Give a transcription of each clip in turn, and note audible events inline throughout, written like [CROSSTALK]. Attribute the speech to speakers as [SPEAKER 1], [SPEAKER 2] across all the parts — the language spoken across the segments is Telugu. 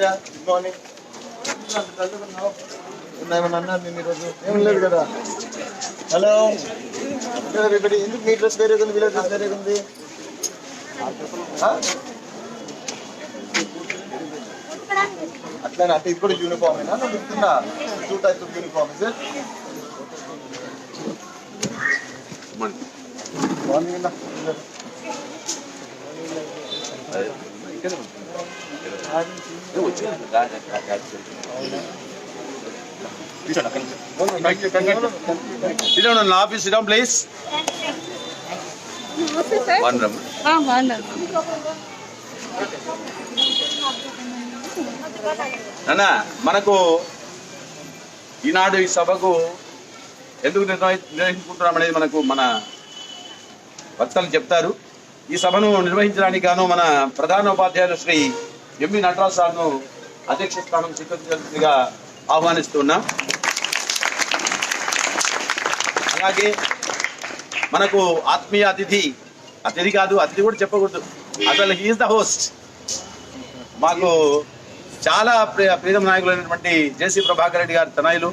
[SPEAKER 1] హాయ్రా గుడ్ మార్నింగ్ ఏమన్నా అన్నారు నేను ఈరోజు? ఏం లేదు కదా. హలో ఇక్కడ ఎందుకు మీ డ్రెస్ వేరే ఉంది వీళ్ళ డ్రెస్ వేరే ఉంది? అట్లానే అంటే ఇది కూడా యూనిఫామ్ అయినా నువ్వు ఇస్తున్నా two types of uniform sir morning
[SPEAKER 2] Sit down on the office, sit down please.
[SPEAKER 3] నమస్తే సార్
[SPEAKER 2] One room.
[SPEAKER 3] ఆ, బాగున్నాను
[SPEAKER 2] నాన్న మనకు ఈనాడు ఈ సభకు ఎందుకు నిర్వహి నిర్వహించుకుంటున్నాం అనేది మనకు మన వక్తలు చెప్తారు ఈ సభను నిర్వహించడానికి గాను మన ప్రధాన ఉపాధ్యాయులు శ్రీ ఎంవి నటరాజు సార్ను అధ్యక్ష స్థానం స్వీకరించాల్సిందిగా ఆహ్వానిస్తున్నాం. అలాగే మనకు ఆత్మీయ అతిథి అతిథి కాదు అతిథి కూడా చెప్పకూడదు. అసలు హీఈస్ ద హోస్ట్ మాకు చాలా ప్రియ ప్రీతం నాయకులైనటువంటి జేసీ ప్రభాకర్ రెడ్డి గారి తనయులు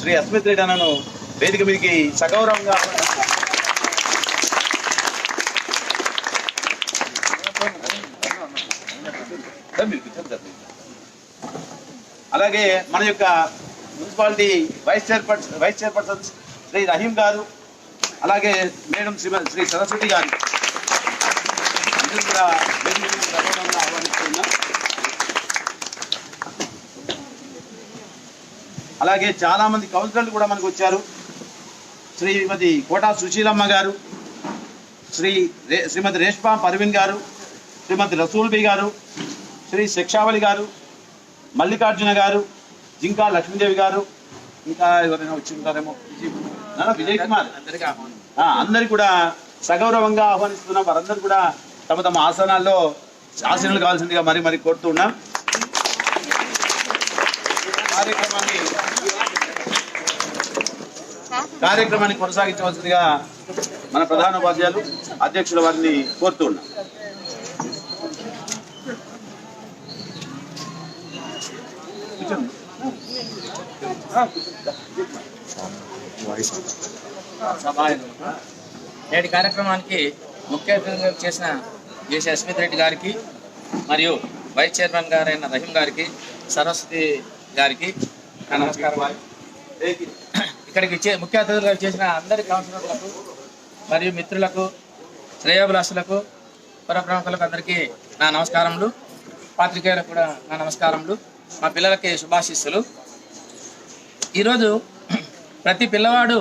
[SPEAKER 2] శ్రీ అస్మిత్ రెడ్డి అన్నను వేదిక మీదకి సగౌరవంగా అలాగే మన యొక్క municipality vice chairperson vice chairperson Shri Rahim గారు అలాగే మేడం శ్రీ శ్రీ సరస్వతి గారు. అందరూ కూడా ఆహ్వానిస్తున్నాం. అలాగే చాలా మంది కౌన్సిలర్లు కూడా మనకు వచ్చారు. శ్రీమతి కోటా సుశీలమ్మ గారు శ్రీ రే- శ్రీమతి రేష్మా పర్వీన్ గారు శ్రీమతి రసూల్ బి గారు శ్రీ శిక్షావళి గారు మల్లికార్జున గారు జింకా లక్ష్మీదేవి గారు ఇంకా ఎవరైనా వచ్చి ఉంటారేమో? విజయ్ కుమార్. ఆ, అందరికి కూడా సగౌరవంగా ఆహ్వానిస్తున్నాం. వారందరూ కూడా తమ తమ ఆసనాల్లో ఆసనాలు కావాల్సిందిగా మరి మరి కోరుతున్నాం కార్యక్రమాన్ని కార్యక్రమాన్ని కొనసాగించవలసిందిగా మన ప్రధాన ఉపాధ్యాయులు అధ్యక్షుల వారిని కోరుతున్నాం
[SPEAKER 4] నేటి కార్యక్రమానికి ముఖ్య అతిథిగా చేసిన జేసీ అస్మిత్ రెడ్డి గారికి మరియు వైస్ చైర్మన్ గారైన రహీం గారికి సరస్వతి గారికి నా నమస్కారం. ఇక్కడికి చే ముఖ్య అతిథులుగా చేసిన అందరి కౌన్సిలర్లకు మరియు మిత్రులకు శ్రేయోభిలాషులకు పురప్రముఖులకు అందరికీ నా నమస్కారములు. పాత్రికేయులకు కూడా నా నమస్కారములు. మా పిల్లలకి శుభాశీస్సులు. ఈరోజు ప్రతి పిల్లవాడు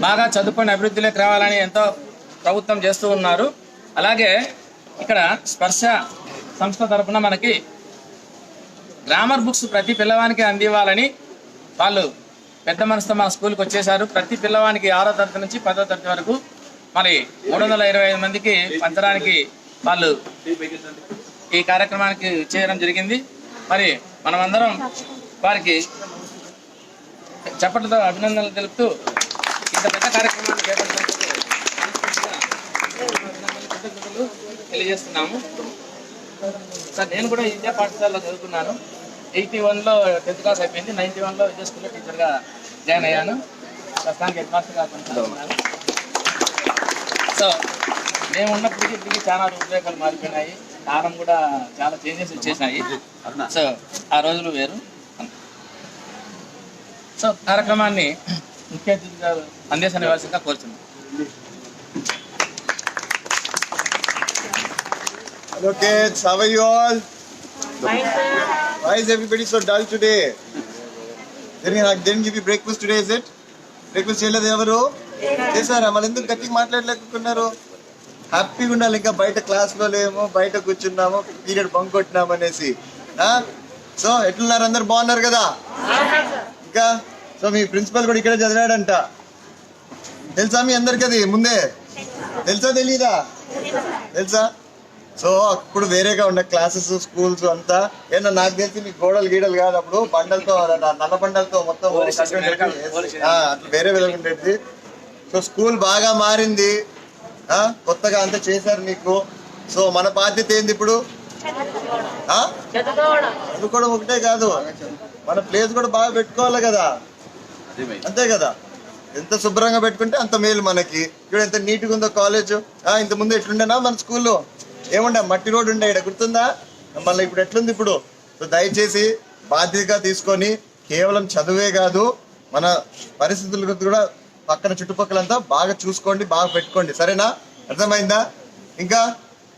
[SPEAKER 4] బాగా చదువుకొని అభివృద్ధిలోకి రావాలని ఎంతో ప్రభుత్వం చేస్తూ ఉన్నారు. అలాగే ఇక్కడ స్పర్శ సంస్థ తరఫున మనకి గ్రామర్ బుక్స్ ప్రతి పిల్లవానికి అందివ్వాలని వాళ్ళు పెద్ద మనసుతో మన స్కూల్కి వచ్చేసారు ప్రతి పిల్లవానికి ఆరో తరగతి నుంచి పదో తరగతి వరకు మరి మూడు వందల ఇరవై ఐదు మందికి పంచడానికి వాళ్ళు ఈ కార్యక్రమానికి చేయడం జరిగింది. మరి మనమందరం వారికి చప్పట్లతో అభినందనలు తెలుపుతూ ఇంత పెద్ద కార్యక్రమాన్ని చేపట్టినందుకు తెలియజేస్తున్నాము. సార్ నేను కూడా ఇదే పాఠశాలలో చదువుకున్నాను ఎయిటీ వన్లో టెన్త్ క్లాస్ అయిపోయింది. నైన్టీ వన్లో విద్యా స్కూల్లో టీచర్గా జాయిన్ అయ్యాను. ప్రస్తుతానికి హెడ్ మాస్టర్గా కొనసాగుతున్నాను. సో మేము ఉన్నప్పటికీ ఇప్పటికీ చాలా రూపురేఖలు మారిపోయినాయి. కాలం కూడా చాలా చేంజెస్ వచ్చేసినాయి సో ఆ రోజులు వేరు. సో కార్యక్రమాన్ని ముఖ్య అతిథిగా అందేశనివ్వాల్సిందిగా కోరుతున్నాం.
[SPEAKER 1] Hello kids, how are you all? Why is everybody so dull today? Didn't, didn't give you breakfast today, is it? Breakfast చేయలేదు ఎవరు? చేశారా? మళ్ళీ ఎందుకు గట్టిగా మాట్లాడలేకున్నారు హ్యాపీగా ఉండాలి ఇంకా బయట క్లాస్లో లేము బయట కూర్చున్నాము పీరియడ్ బంక్ కొట్టినాము అనేసి సో ఎట్లున్నారు? అందరు బాగున్నారు కదా? ఇంకా సో మీ ప్రిన్సిపల్ కూడా ఇక్కడే చదివాడంట. తెలుసా మీ అందరికి అది? ముందే. తెలుసా తెలీదా? తెలుసా? సో అప్పుడు వేరేగా ఉండే క్లాసెస్ స్కూల్స్ అంతా. ఏమన్నా నాకు తెలిసి మీకు గోడలు గీడలు కాదు అప్పుడు. బండలతో న- నల్ల బండలతో మొత్తం అట్లా వేరే విధంగా ఉండేది. సో స్కూల్ బాగా మారింది. ఆ, కొత్తగా అంతా చేశారు మీకు. సో మన బాధ్యత ఏంది ఇప్పుడు? చదువుకోవడం ఒకటే కాదు. మన ప్లేస్ కూడా బాగా పెట్టుకోవాలి కదా. అంతే కదా. ఎంత శుభ్రంగా పెట్టుకుంటే అంత మేలు మనకి. ఇప్పుడు ఎంత నీట్గా ఉందో కాలేజ్ ఇంత ముందు ఎట్లుండేనా మన స్కూల్లో ఏముండే? మట్టి రోడ్ ఉండే ఇక్కడ గుర్తుందా? మళ్ళీ ఇప్పుడు ఎట్లుంది ఇప్పుడు? సో దయచేసి బాధ్యతగా తీసుకొని కేవలం చదువే కాదు మన పరిస్థితుల గురించి కూడా పక్కన చుట్టుపక్కలంతా బాగా చూసుకోండి బాగా పెట్టుకోండి. సరేనా? అర్థమైందా? ఇంకా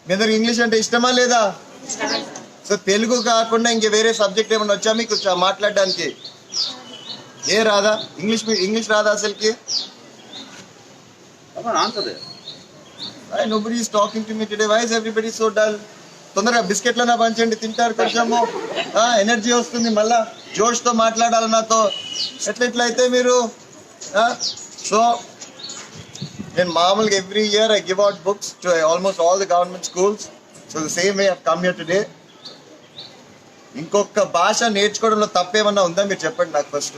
[SPEAKER 1] మీ అందరికి ఇంగ్లీష్ అంటే ఇష్టమా లేదా? సో తెలుగు కాకుండా ఇంక వేరే సబ్జెక్ట్ ఏమైనా వచ్చా మీకు మాట్లాడడానికి? ఏ రాదా ఇంగ్లీష్ ఇంగ్లీష్ రాదా అసలుకి. Nobody is talking to me today why's everybody so dull తొందరగా బిస్కెట్లన్నా పంచండి తింటారు కొంచెము. ఎనర్జీ వస్తుంది మళ్ళా. జోష్తో మాట్లాడాలి నాతో. ఎట్లా ఎట్లా అయితే మీరు సో నేను మామూలుగా every year I give out books to almost all the government schools so the same way come here today ఇంకొక భాష నేర్చుకోవడంలో తప్పేమన్నా ఉందా? మీరు చెప్పండి నాకు ఫస్ట్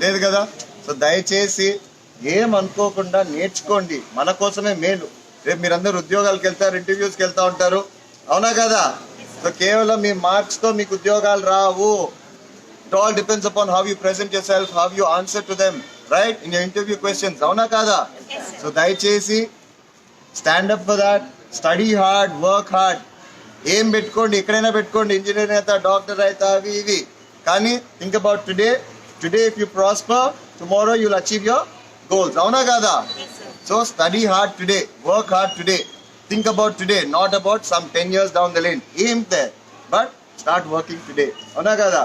[SPEAKER 1] లేదు కదా? సో దయచేసి ఏం అనుకోకుండా నేర్చుకోండి. మన కోసమే మేలు. రేపు మీరందరూ ఉద్యోగాలకు వెళ్తారు ఇంటర్వ్యూస్కి వెళ్తా ఉంటారు. అవునా కదా? సో కేవలం మీ మార్క్స్తో మీకు ఉద్యోగాలు రావు. It all depends upon how you present yourself how you answer to them right in interview questions అవునా కాదా? సో దయచేసి stand up for that study hard work hard ఏం పెట్టుకోండి ఎక్కడైనా పెట్టుకోండి ఇంజనీర్ అయితే డాక్టర్ అయితే అవి ఇవి. కానీ think about today today if you prosper tomorrow you'll achieve your goals అవునా కాదా? So study hard today work hard today think about today not about some ten years down the line ఏం బట్ స్టార్ట్ వర్కింగ్ టుడే అవునా కదా?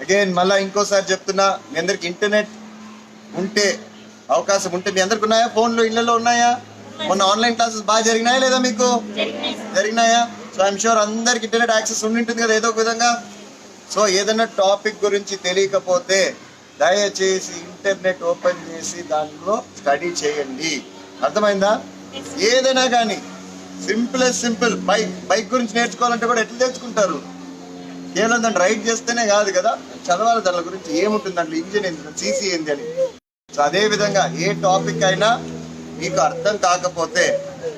[SPEAKER 1] అగైన్ మళ్ళీ ఇంకోసారి చెప్తున్నా మీ అందరికి ఇంటర్నెట్ ఉంటే అవకాశం ఉంటే మీ అందరికి ఉన్నాయా? ఫోన్లు ఇళ్ళలో ఉన్నాయా? మొన్న ఆన్లైన్ క్లాసెస్ బాగా జరిగినాయా లేదా మీకు? జరిగినాయా. సో ఐఎమ్ షూర్ అందరికి ఇంటర్నెట్ యాక్సెస్ ఉండి ఉంటుంది కదా ఏదో ఒక విధంగా. సో ఏదైనా టాపిక్ గురించి తెలియకపోతే దయచేసి ఇంటర్నెట్ ఓపెన్ చేసి దానిలో స్టడీ చేయండి. అర్థమైందా? ఏదైనా కానీ సింపుల్ సింపుల్ బైక్ బైక్ గురించి నేర్చుకోవాలంటే కూడా ఎట్లా నేర్చుకుంటారు? కేవలం దాన్ని రైడ్ చేస్తేనే కాదు కదా? చదవాలి దాని గురించి ఏముంటుంది దాంట్లో ఇంజిన్ ఏంది సీసీ ఏంది అని. సో అదే విధంగా ఏ టాపిక్ అయినా మీకు అర్థం కాకపోతే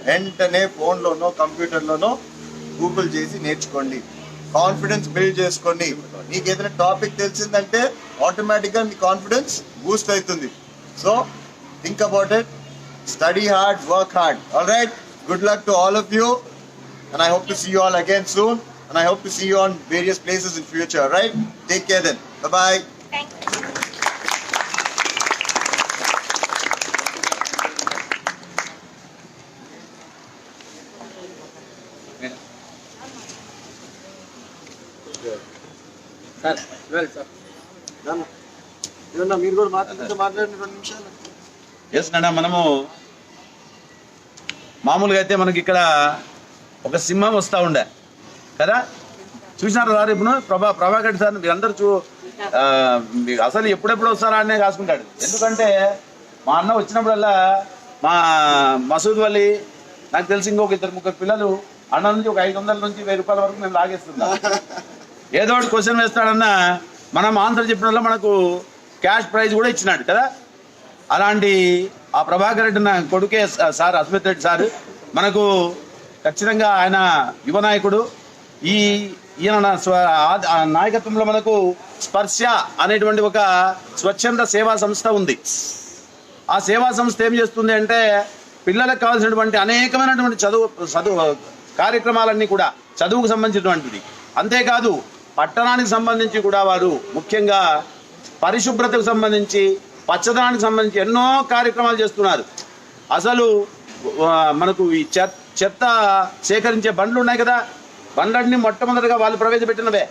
[SPEAKER 1] వెంటనే ఫోన్లోనో కంప్యూటర్లోనో గూగుల్ చేసి నేర్చుకోండి. కాన్ఫిడెన్స్ బిల్డ్ చేసుకోండి మీకు ఏదైనా టాపిక్ తెలిసిందంటే ఆటోమేటిక్గా మీ కాన్ఫిడెన్స్ బూస్ట్ అవుతుంది. So think about it study hard work hard all right good luck to all of you and I hope to see you all soon and And I hope to see you on various places in future. Right? Take care then. Bye
[SPEAKER 4] sir well sir.
[SPEAKER 1] మీరు కూడా మాట్లాడుతూ మాట్లాడిన రెండు నిమిషాలు.
[SPEAKER 2] ఎస్ నాన్న మనము మామూలుగా అయితే మనకి ఇక్కడ ఒక సింహం వస్తూ ఉండే. కదా? చూసినారు సార్ ఇప్పుడు ప్రభా ప్రభాకర్ సార్ మీరు అందరు చూ అసలు ఎప్పుడెప్పుడు వస్తారా అనే కాసుకుంటాడు ఎందుకంటే మా అన్న వచ్చినప్పుడల్లా మా మసూద్ వల్లి నాకు తెలిసి ఇంకొక ఇద్దరు ముగ్గురు పిల్లలు అన్న నుంచి ఒక ఐదు వందల నుంచి వెయ్యి రూపాయల వరకు మేము లాగేస్తున్నా. [LAUGHS] ఏదో ఒకటి క్వశ్చన్ వేస్తాడన్నా మనం ఆన్సర్ చెప్పిన మనకు క్యాష్ ప్రైజ్ కూడా ఇచ్చినాడు కదా? అలాంటి ఆ ప్రభాకర్ రెడ్డి నా కొడుకే సార్ అస్మిత్ రెడ్డి సార్ మనకు ఖచ్చితంగా ఆయన యువ నాయకుడు. ఈ ఈయన నాయకత్వంలో మనకు స్పర్శ అనేటువంటి ఒక స్వచ్ఛంద సేవా సంస్థ ఉంది. ఆ సేవా సంస్థ ఏం చేస్తుంది అంటే పిల్లలకు కావాల్సినటువంటి అనేకమైనటువంటి చదువు చదువు కార్యక్రమాలన్నీ కూడా చదువుకు సంబంధించినటువంటిది. అంతేకాదు పట్టణానికి సంబంధించి కూడా వారు ముఖ్యంగా పరిశుభ్రతకు సంబంధించి పచ్చదనానికి సంబంధించి ఎన్నో కార్యక్రమాలు చేస్తున్నారు. అసలు మనకు ఈ చెత్త చెత్త సేకరించే బండ్లు ఉన్నాయి కదా? బండ్లన్నీ మొట్టమొదటిగా వాళ్ళు ప్రవేశపెట్టినవే.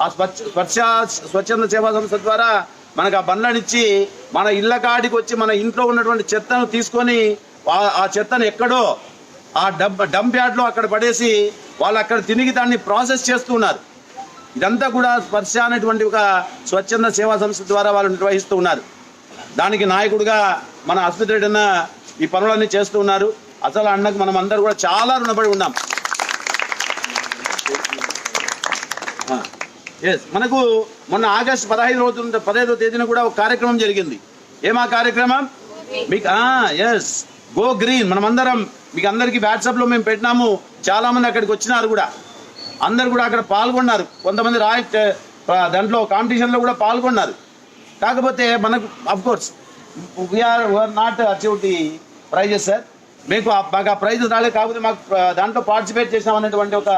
[SPEAKER 2] ఆ స్వచ్ఛ స్వచ్ఛ స్వచ్ఛంద సేవా సంస్థ ద్వారా మనకు ఆ బండ్లనిచ్చి మన ఇళ్ళ కాడికి వచ్చి మన ఇంట్లో ఉన్నటువంటి చెత్తను తీసుకొని ఆ- చెత్తను ఎక్కడో ఆ డబ్ డంప్ యార్డ్లో అక్కడ పడేసి వాళ్ళు అక్కడ తిరిగి దాన్ని ప్రాసెస్ చేస్తున్నారు ఇదంతా కూడా స్పర్శ అనేటువంటి ఒక స్వచ్ఛంద సేవా సంస్థ ద్వారా వాళ్ళు నిర్వహిస్తూ ఉన్నారు. దానికి నాయకుడిగా మన అస్మిత్రెడ్డి అన్న ఈ పనులన్నీ చేస్తూ ఉన్నారు. అసలు అన్నకు మనం అందరూ కూడా చాలా రుణపడి ఉన్నాం. ఎస్ మనకు మొన్న ఆగస్ట్ పదహైదు రోజు పదహైదో తేదీన కూడా ఒక కార్యక్రమం జరిగింది. ఏమా కార్యక్రమం? మీకు ఎస్ గో గ్రీన్ మనమందరం మీకు అందరికీ వాట్సాప్లో మేము పెట్టినాము. చాలా మంది అక్కడికి వచ్చినారు కూడా. అందరు కూడా అక్కడ పాల్గొన్నారు. కొంతమంది రాయ దాంట్లో కాంపిటీషన్లో కూడా పాల్గొన్నారు. కాకపోతే మనకు of course we are were not achieve the prizes sir మీకు మాకు ఆ ప్రైజ్ రాలేదు కాకపోతే మాకు దాంట్లో పార్టిసిపేట్ చేసాం అనేటువంటి ఒక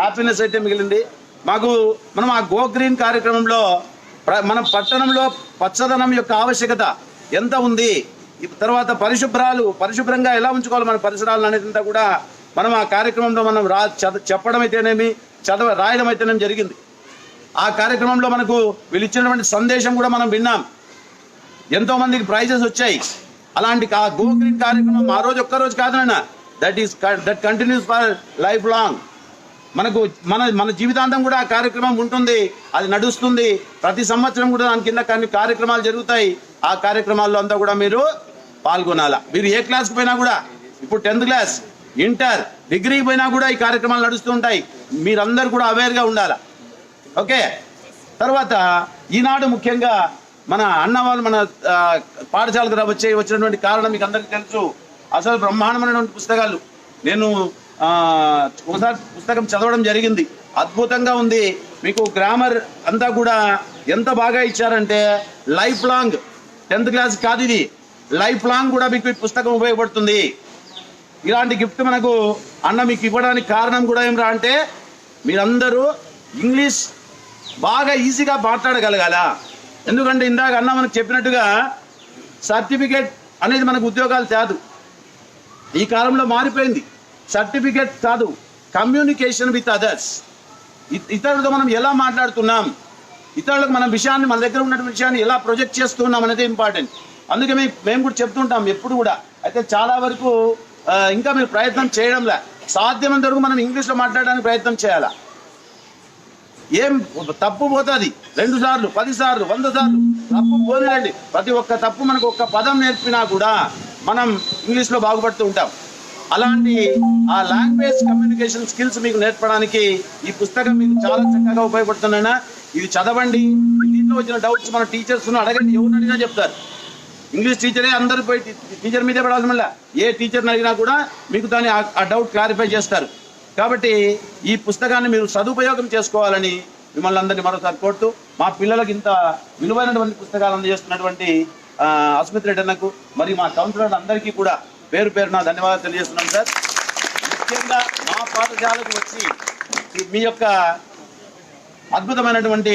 [SPEAKER 2] హ్యాపీనెస్ అయితే మిగిలింది. మాకు మనం ఆ గో గ్రీన్ కార్యక్రమంలో ప్ర- మన పట్టణంలో పచ్చదనం యొక్క ఆవశ్యకత ఎంత ఉంది? తర్వాత పరిశుభ్రాలు పరిశుభ్రంగా ఎలా ఉంచుకోవాలి మన పరిసరాలు అనేది కూడా మనం ఆ కార్యక్రమంలో మనం రా చద- చెప్పడం అయితేనేమి చదవ రాయడం అయితేనేమి జరిగింది. ఆ కార్యక్రమంలో మనకు వీళ్ళు ఇచ్చినటువంటి సందేశం కూడా మనం విన్నాం. ఎంతోమందికి ప్రైజెస్ వచ్చాయి. అలాంటి ఆ గో గ్రీన్ కార్యక్రమం ఆ రోజు ఒక్కరోజు రోజు that is that continues for life long మనకు మన మన జీవితాంతం కూడా ఆ కార్యక్రమం ఉంటుంది. అది నడుస్తుంది. ప్రతి సంవత్సరం కూడా దాని కింద కొన్ని కార్యక్రమాలు జరుగుతాయి. ఆ కార్యక్రమాల్లో అంతా కూడా మీరు పాల్గొనాలా. మీరు ఏ క్లాస్కి పోయినా కూడా ఇప్పుడు టెన్త్ క్లాస్. ఇంటర్ డిగ్రీకి పోయినా కూడా ఈ కార్యక్రమాలు నడుస్తూ ఉంటాయి. మీరందరూ కూడా అవేర్గా ఉండాలా? ఓకే? తర్వాత ఈనాడు ముఖ్యంగా మన అన్న వాళ్ళు మన పాఠశాలకు వచ్చే వచ్చినటువంటి కారణం మీకు అందరికీ తెలుసు. అసలు బ్రహ్మాండమైనటువంటి పుస్తకాలు. నేను ఒకసారి పుస్తకం చదవడం జరిగింది. అద్భుతంగా ఉంది. మీకు గ్రామర్ అంతా కూడా ఎంత బాగా ఇచ్చారంటే లైఫ్ లాంగ్. టెన్త్ క్లాస్ కాదు ఇది. లైఫ్ లాంగ్ కూడా మీకు ఈ పుస్తకం ఉపయోగపడుతుంది. ఇలాంటి గిఫ్ట్ మనకు అన్న మీకు ఇవ్వడానికి కారణం కూడా ఏమిరా అంటే మీరందరూ ఇంగ్లీష్ బాగా ఈజీగా మాట్లాడగలగాల. ఎందుకంటే ఇందాక అన్న మనకు చెప్పినట్టుగా సర్టిఫికేట్ అనేది మనకు ఉద్యోగాలు కాదు ఈ కాలంలో మారిపోయింది. సర్టిఫికేట్ కాదు కమ్యూనికేషన్ విత్ అదర్స్ ఇతరులతో మనం ఎలా మాట్లాడుతున్నాం? ఇతరులకు మన విషయాన్ని మన దగ్గర ఉన్నటువంటి విషయాన్ని ఎలా ప్రొజెక్ట్ చేస్తున్నాం అనేది ఇంపార్టెంట్ అందుకే మేము మేము కూడా చెప్తుంటాం ఎప్పుడు కూడా. అయితే చాలా వరకు ఇంకా మీరు ప్రయత్నం చేయడంలే. సాధ్యమైనంత వరకు మనం ఇంగ్లీష్లో మాట్లాడడానికి ప్రయత్నం చేయాలా? ఏం తప్పు పోతుంది? రెండు సార్లు పది సార్లు వంద సార్లు తప్పు పోలేండి ప్రతి ఒక్క తప్పు మనకు ఒక్క పదం నేర్పినా కూడా మనం ఇంగ్లీష్లో బాగుపడుతూ ఉంటాం. అలాంటి ఆ లాంగ్వేజ్ కమ్యూనికేషన్ స్కిల్స్ మీకు నేర్పడానికి ఈ పుస్తకం మీకు చాలా చక్కగా ఉపయోగపడుతుందైనా ఇది చదవండి. దీంట్లో వచ్చిన డౌట్స్ మన టీచర్స్ అడగండి. ఎవరిని అడిగినా చెప్తారు. ఇంగ్లీష్ టీచరే అందరూ పోయి టీచర్ మీదే పడాల్సిన మళ్ళీ. ఏ టీచర్ని అడిగినా కూడా మీకు దాన్ని ఆ- డౌట్ క్లారిఫై చేస్తారు. కాబట్టి ఈ పుస్తకాన్ని మీరు సదుపయోగం చేసుకోవాలని మిమ్మల్ని అందరినీ మరోసారి కోరుతూ మా పిల్లలకు ఇంత విలువైనటువంటి పుస్తకాలు అందజేస్తున్నటువంటి అస్మిత్ రెడ్డన్నకు మరియు మరి మా కౌన్సిలర్ అందరికీ కూడా పేరు పేరు నా ధన్యవాదాలు తెలియజేస్తున్నాం సార్. ముఖ్యంగా మా పాఠశాలకు వచ్చి మీ యొక్క అద్భుతమైనటువంటి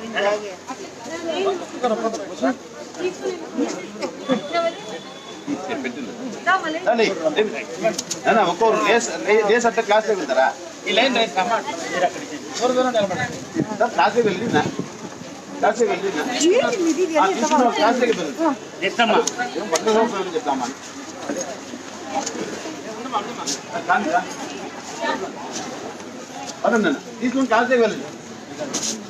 [SPEAKER 2] ఏం వంద సంవత్సరాలు చెప్తామా కానీ రా. పదండి అన్న. తీసుకుని క్లాస్లోకి వెళ్ళండి రండి సార్.
[SPEAKER 4] రాపా. రాపా. ఏయ్, రానన్న. నాగశంకర్ సరే సరే అట్లా తీసుకొని
[SPEAKER 2] క్లాస్ ఏయ్,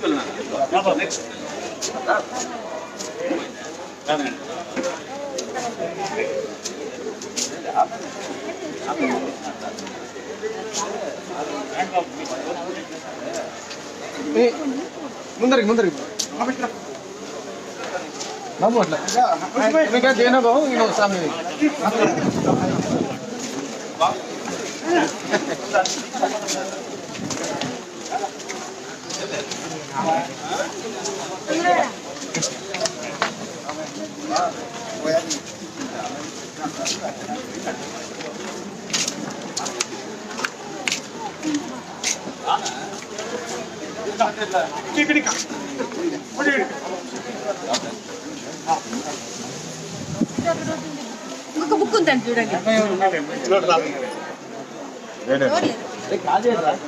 [SPEAKER 2] రా. రాండి అన్న. తీసుకెళ్ళు నాన్న. నెక్స్ట్ రానండి. ముందరికి
[SPEAKER 4] ముందరికి
[SPEAKER 2] బాబు అట్లా 그러니까 우리 그거 묶은다는 줄 알게 네네.
[SPEAKER 3] 가져야 돼.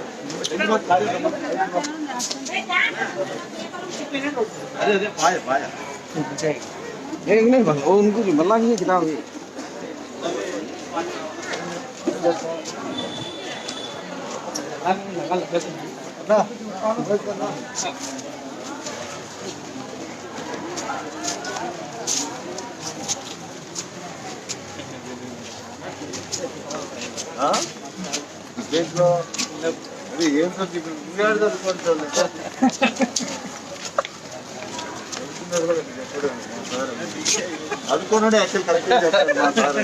[SPEAKER 2] 이거 가져야 돼. Ada dia payah payah. Ini
[SPEAKER 5] ini bang, oh nunggu di malang ini kita ini.
[SPEAKER 3] Ang nakal ba sa
[SPEAKER 2] na? Ha? Biglo.
[SPEAKER 5] 근데 얘는 지금
[SPEAKER 1] 우리아리다도 빠졌네. అనుకున్నాడు యాక్చువల్ కరెక్ట్ చెప్పారు మా సార్